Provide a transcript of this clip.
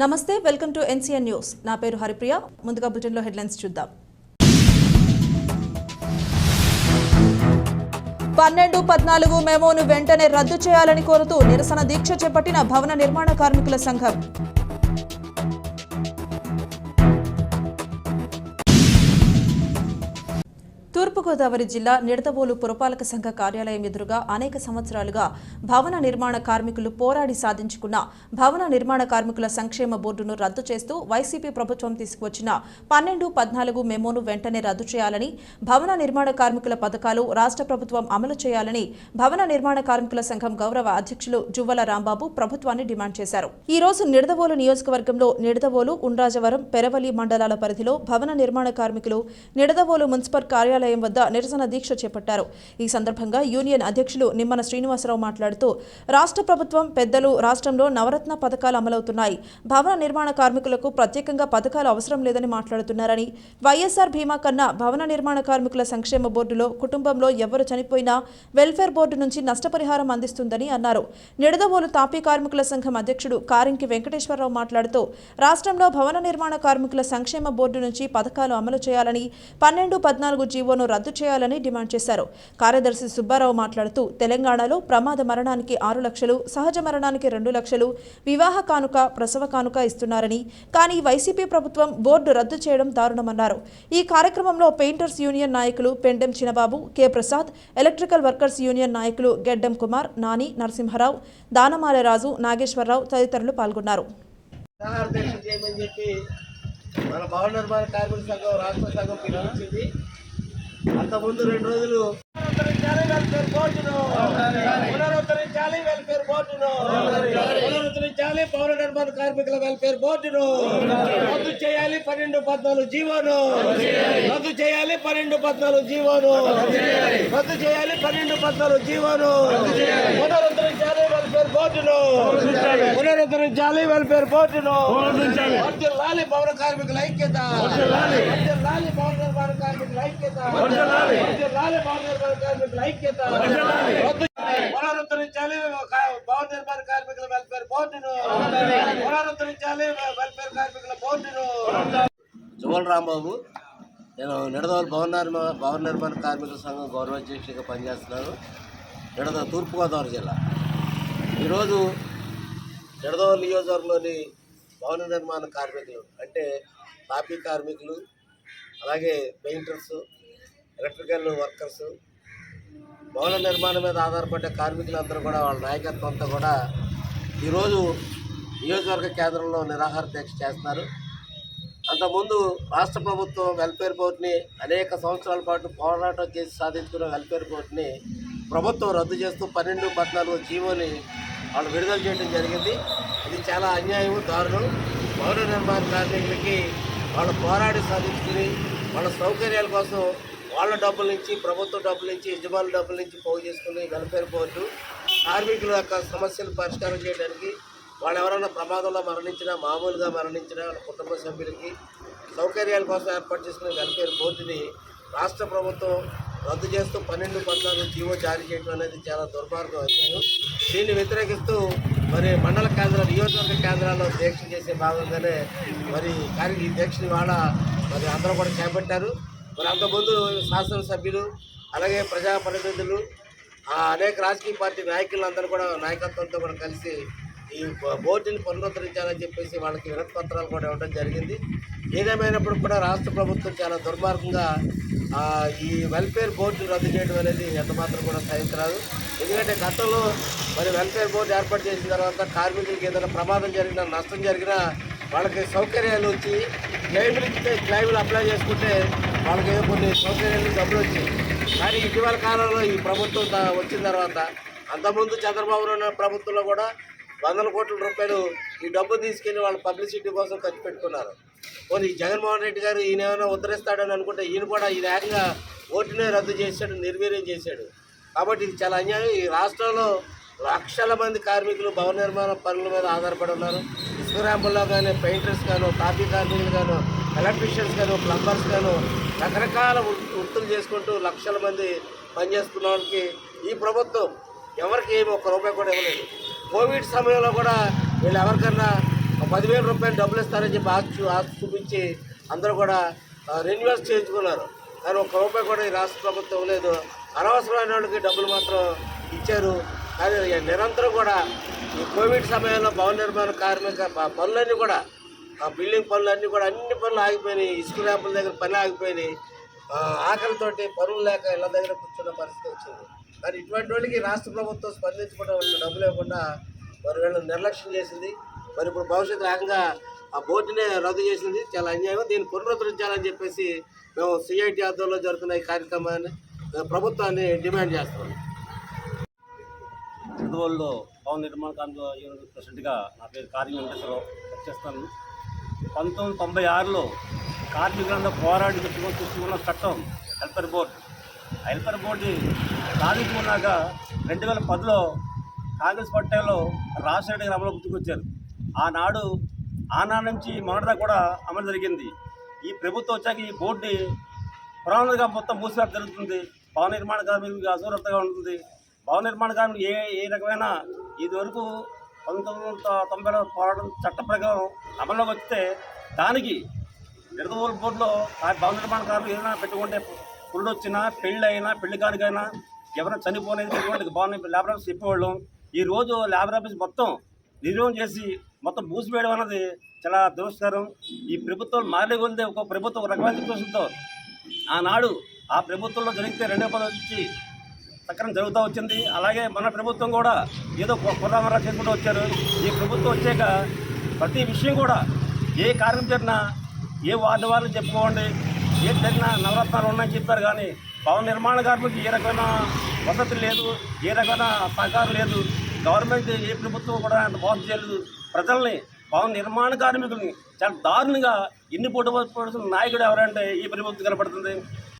నమస్తే welcome to NCN news. నా పేరు హరిప్రియ. ముందుగా బులెటిన్లో హెడ్లైన్స్ చూద్దాం. పన్నెండు పద్నాలుగు మెమోను వెంటనే రద్దు చేయాలని కోరుతూ నిరసన దీక్ష చేపట్టిన భవన నిర్మాణ కార్మికుల సంఘం. తూర్పుగోదావరి జిల్లా నిడదవోలు పురపాలక సంఘ కార్యాలయం ఎదురుగా అనేక సంవత్సరాలుగా భవన నిర్మాణ కార్మికులు పోరాడి సాధించుకున్న భవన నిర్మాణ కార్మికుల సంక్షేమ బోర్డును రద్దు చేస్తూ వైసీపీ ప్రభుత్వం తీసుకువచ్చిన పన్నెండు పద్నాలుగు మెమోను వెంటనే రద్దు చేయాలని భవన నిర్మాణ కార్మికుల పథకాలు రాష్ట్ర ప్రభుత్వం అమలు చేయాలని భవన నిర్మాణ కార్మికుల సంఘం గౌరవ అధ్యక్షులు జువ్వల రాంబాబు ప్రభుత్వాన్ని డిమాండ్ చేశారు. ఈ రోజు నిడదవోలు నియోజకవర్గంలో నిడదవోలు ఉండ్రాజవరం పెరవలి మండలాల పరిధిలో భవన నిర్మాణ కార్మికులు నిడదవోలు మున్సిపల్ కార్యాలయం వద్ద నిరసన దీక్ష చేపట్టారు. ఈ సందర్భంగా యూనియన్ అధ్యక్షులు నిమ్మన శ్రీనివాసరావు మాట్లాడుతూ రాష్ట్ర ప్రభుత్వం పెద్దలు రాష్ట్రంలో నవరత్న పథకాలు అమలవుతున్నాయి. భవన నిర్మాణ కార్మికులకు ప్రత్యేకంగా పథకాలు అవసరం లేదని మాట్లాడుతున్నారని వైఎస్ఆర్ బీమా కన్నా భవన నిర్మాణ కార్మికుల సంక్షేమ బోర్డులో కుటుంబంలో ఎవరు చనిపోయినా వెల్ఫేర్ బోర్డు నుంచి నష్టపరిహారం అందిస్తుందని అన్నారు. నిడదవోలు తాపీ కార్మికుల సంఘం అధ్యక్షుడు కారింకి వెంకటేశ్వరరావు మాట్లాడుతూ రాష్ట్రంలో భవన నిర్మాణ కార్మికుల సంక్షేమ బోర్డు నుంచి పథకాలు అమలు చేయాలని పన్నెండు పద్నాలుగు జీవో జీవోను రద్దు చేయాలని డిమాండ్ చేశారు. కార్యదర్శి సుబ్బారావు మాట్లాడుతూ తెలంగాణలో ప్రమాద మరణానికి ఆరు లక్షలు సహజ మరణానికి రెండు లక్షలు వివాహ కానుక ప్రసవ కానుక ఇస్తున్నారని కానీ వైసీపీ ప్రభుత్వం బోర్డు రద్దు చేయడం దారుణమన్నారు. ఈ కార్యక్రమంలో పెయింటర్స్ యూనియన్ నాయకులు Pendem Chinababu K. Prasad electrical workers union నాయకులు గెడ్డెం కుమార్ నాని నరసింహారావు దానమాల రాజు నాగేశ్వరరావు తదితరులు పాల్గొన్నారు. మన భవన నిర్మాణ కార్మిక సంఘం రాష్ట్ర సంఘం పిలుపునిచ్చింది. అంతకుముందు రెండు రోజులు. పునరుద్ధరించాలి వెల్ఫేర్ బోర్డును పునరుద్ధరించాలి వెల్ఫేర్ బోర్డును నిర్మాణ కార్మికుల వెల్ఫేర్ బోర్డును రద్దు చేయాలి పన్నెండు పద్నాలుగు జీవోను. రద్దు చేయాలి పన్నెండు పద్నాలుగు జీవోను. రద్దు చేయాలి పన్నెండు పద్నాలుగు జీవోను. పునరుద్ధరించాలి వెల్ఫేర్ బోర్డును పునరుద్ధరించాలి వెల్ఫేర్ బోర్డును వర్ధిల్లాలి భవన కార్మికుల ఐక్యత. వర్ధిల్లాలి భవన నిర్మాణ కార్మికుల ఐక్యత. వర్ధిల్లాలి భవన నిర్మాణ కార్మికుల ఐక్యత. పునరుద్ధరించాలి నిర్మాణ కార్మికుల వెల్ఫేర్ బోర్డును పునరుద్ధరించాలి వెల్ఫేర్ కార్మికుల బోర్డును జువల్ రాంబాబు నేను నిడదవోలు భవన నిర్మాణ భవన నిర్మాణ కార్మికుల సంఘం గౌరవ అధ్యక్షుడిగా పనిచేస్తున్నాను. నిడద తూర్పుగోదావరి జిల్లా. ఈరోజు నిడదవోలు నియోజకవర్గంలోని భవన నిర్మాణ కార్మికులు అంటే తాపీ కార్మికులు అలాగే పెయింటర్స్ ఎలక్ట్రికల్ వర్కర్స్ భవన నిర్మాణం మీద ఆధారపడే కార్మికులందరూ కూడా వాళ్ళ నాయకత్వం అంతా కూడా ఈరోజు నియోజకవర్గ కేంద్రంలో నిరాహార దీక్ష చేస్తున్నారు. అంతకుముందు రాష్ట్ర ప్రభుత్వం వెల్ఫేర్ బోర్డుని అనేక సంవత్సరాల పాటు పోరాటం చేసి సాధించుకున్న వెల్ఫేర్ బోర్డుని ప్రభుత్వం రద్దు చేస్తూ పన్నెండు పద్నాలుగు జీవోని వాళ్ళు విడుదల చేయడం జరిగింది. ఇది చాలా అన్యాయం దారుణం. భవన నిర్మాణ కార్మికులకి వాళ్ళు పోరాడి సాధించుకుని వాళ్ళ సౌకర్యాల కోసం వాళ్ళ డబ్బుల నుంచి ప్రభుత్వ డబ్బుల నుంచి యజమానుల డబ్బుల నుంచి పోగు చేసుకుని వెల్ఫేర్ బోర్డు కార్మికుల యొక్క సమస్యలు పరిష్కారం చేయడానికి వాళ్ళు ఎవరైనా ప్రమాదంలో మరణించినా మామూలుగా మరణించినా వాళ్ళ కుటుంబ సభ్యులకి సౌకర్యాల కోసం ఏర్పాటు చేసుకునే వెల్ఫేర్ బోర్డుని రాష్ట్ర ప్రభుత్వం రద్దు చేస్తూ పన్నెండు పద్నాలుగు జీవో జారీ చేయడం అనేది చాలా దుర్మార్గం అయ్యాను దీన్ని వ్యతిరేకిస్తూ మరి మండల కేంద్ర నియోజకవర్గ కేంద్రాల్లో దీక్ష చేసే భాగంగానే మరి కానీ ఈ దీక్షని వాళ్ళ మరి అందరూ కూడా చేపట్టారు. మరి అంతకుముందు శాసనసభ్యులు అలాగే ప్రజాప్రతినిధులు అనేక రాజకీయ పార్టీ నాయకులందరూ కూడా నాయకత్వంతో కూడా కలిసి ఈ బోర్డుని పునరుద్ధరించాలని చెప్పేసి వాళ్ళకి వినతి పత్రాలు కూడా ఇవ్వడం జరిగింది. ఏదేమైనప్పుడు కూడా రాష్ట్ర ప్రభుత్వం చాలా దుర్మార్గంగా ఈ వెల్ఫేర్ బోర్డు రద్దు చేయడం అనేది ఎంతమాత్రం కూడా సహించరాదు ఎందుకంటే గతంలో మరి వెల్ఫేర్ బోర్డు ఏర్పాటు చేసిన తర్వాత కార్మికులకి ఏదైనా ప్రమాదం జరిగినా నష్టం జరిగినా వాళ్ళకి సౌకర్యాలు వచ్చి క్లైములు ఇస్తే క్లైములు అప్లై చేసుకుంటే వాళ్ళకి ఏదో కొన్ని సౌకర్యాలు డబ్బులు వచ్చాయి కానీ ఇటీవల కాలంలో ఈ ప్రభుత్వం వచ్చిన తర్వాత అంతకుముందు చంద్రబాబు నాయుడు ప్రభుత్వంలో కూడా వందల కోట్ల రూపాయలు ఈ డబ్బు తీసుకెళ్ళి వాళ్ళ పబ్లిసిటీ కోసం ఖర్చు పెట్టుకున్నారు. పోనీ జగన్మోహన్ రెడ్డి గారు ఈయన ఏమైనా ఉద్ధరిస్తాడని అనుకుంటే ఈయన కూడా ఈ ఏకంగా ఓటునే రద్దు చేశాడు నిర్వీర్యం చేశాడు. కాబట్టి ఇది చాలా అన్యాయం. ఈ రాష్ట్రంలో లక్షల మంది కార్మికులు భవన నిర్మాణ పనుల మీద ఆధారపడి ఉన్నారు. ఇసుక ర్యాంపుల్లో కానీ పెయింటర్స్ గాను కాఫీ కార్మికులు గాను ఎలక్ట్రీషియన్స్ గాను ప్లంబర్స్ గాను రకరకాల వృ- వృత్తులు చేసుకుంటూ లక్షల మంది పనిచేస్తున్న వాళ్ళకి ఈ ప్రభుత్వం ఎవరికి ఏమి ఒక్క రూపాయి కూడా ఇవ్వలేదు. కోవిడ్ సమయంలో కూడా వీళ్ళు ఎవరికన్నా పదివేల రూపాయలు డబ్బులు ఇస్తారని చెప్పి ఆశ ఆశ చూపించి అందరూ కూడా రెన్యువల్స్ చేయించుకున్నారు. కానీ ఒక్క రూపాయి కూడా ఈ రాష్ట్ర ప్రభుత్వం లేదు. అనవసరమైన వాళ్ళకి డబ్బులు మాత్రం ఇచ్చారు. కానీ నిరంతరం కూడా ఈ కోవిడ్ సమయంలో భవన నిర్మాణ కార్మిక పనులన్నీ కూడా ఆ బిల్డింగ్ పనులు అన్నీ కూడా అన్ని పనులు ఆగిపోయినాయి. ఇసుక ర్యాంపుల దగ్గర పని ఆగిపోయినాయి. ఆకలితోటి పనులు లేక ఇళ్ళ దగ్గర కూర్చున్న పరిస్థితి వచ్చింది. మరి ఇటువంటి వాళ్ళకి రాష్ట్ర ప్రభుత్వం స్పందించుకోవడం వల్ల డబ్బులు ఇవ్వకుండా మరి వీళ్ళని నిర్లక్ష్యం చేసింది. మరి ఇప్పుడు భవిష్యత్తు రకంగా ఆ బోర్డునే రద్దు చేసింది చాలా అన్యాయం దీన్ని పునరుద్ధరించాలని చెప్పేసి మేము సిఐటి ఆధ్వర్యంలో జరుగుతున్న ఈ కార్యక్రమాన్ని ప్రభుత్వాన్ని డిమాండ్ చేస్తాం చదువుల్లో భవన నిర్మాణ కార్మిక యూనియన్ ప్రెసిడెంట్గా నా పేరు కార్మిక వెంకటేశ్వరరావు చేస్తాను పంతొమ్మిది తొంభై ఆరులో కార్మికులంతా పోరాడి తెచ్చుకొని తెచ్చుకున్న చట్టం హెల్పర్ బోర్డు. ఆ హెల్పర్ బోర్డు కార్మికున్నాక రెండు వేల పదిలో కాంగ్రెస్ పార్టీలో రాజశేఖర అమలు గుర్తుకొచ్చారు. ఆనాడు ఆనాడు నుంచి మొదటిదా కూడా అమలు జరిగింది. ఈ ప్రభుత్వం వచ్చాక ఈ బోర్డు పురాణంగా మొత్తం మూసివేత జరుగుతుంది. భవన నిర్మాణ కార్మికులకు అసౌరతగా ఉంటుంది. భవన నిర్మాణ కార్మికులు ఏ ఏ రకమైన ఇది వరకు పంతొమ్మిది వందల తొంభైలో పోరాటం చట్ట ప్రకారం అమల్లోకి వస్తే దానికి నిడదవోలు బోర్డులో ఆ భవన నిర్మాణ కార్మికులు ఏదైనా పెట్టుకుంటే పుల్లు వచ్చినా పెళ్ళి అయినా పెళ్ళి కానికైనా ఎవరైనా చనిపోయినది భవన ల్యాబ్ ఆఫీస్ చెప్పేవాళ్ళం. ఈ రోజు ల్యాబ్ ఆఫీస్ మొత్తం నిర్వహణ చేసి మొత్తం మూసివేయడం అన్నది చాలా దురస్కారం. ఈ ప్రభుత్వం మారే కొలితే ఒక ప్రభుత్వం ఒక రకమైన ఉద్దేశంతో ఆనాడు ఆ ప్రభుత్వంలో జరిగితే రెండో పదవి వచ్చి సక్రమం జరుగుతూ వచ్చింది. అలాగే మన ప్రభుత్వం కూడా ఏదో కుర్రామరా చేసుకుంటూ వచ్చారు. ఈ ప్రభుత్వం వచ్చాక ప్రతి విషయం కూడా ఏ కార్యం జరిగినా ఏ వార్డు వాళ్ళు చెప్పుకోండి ఏ జరిగినా నవరత్నాలు ఉన్నాయని చెప్పారు కానీ భవన నిర్మాణ కార్మికులకు ఏ రకమైన వసతి లేదు ఏ రకమైన సహకారం లేదు. గవర్నమెంట్ ఏ ప్రభుత్వం కూడా అంత మోసం చేయలేదు. ప్రజల్ని భవన నిర్మాణ కార్మికుల్ని చాలా దారుణంగా ఎన్ని పోటీ నాయకుడు ఎవరంటే ఈ ప్రభుత్వం కనపడుతుంది.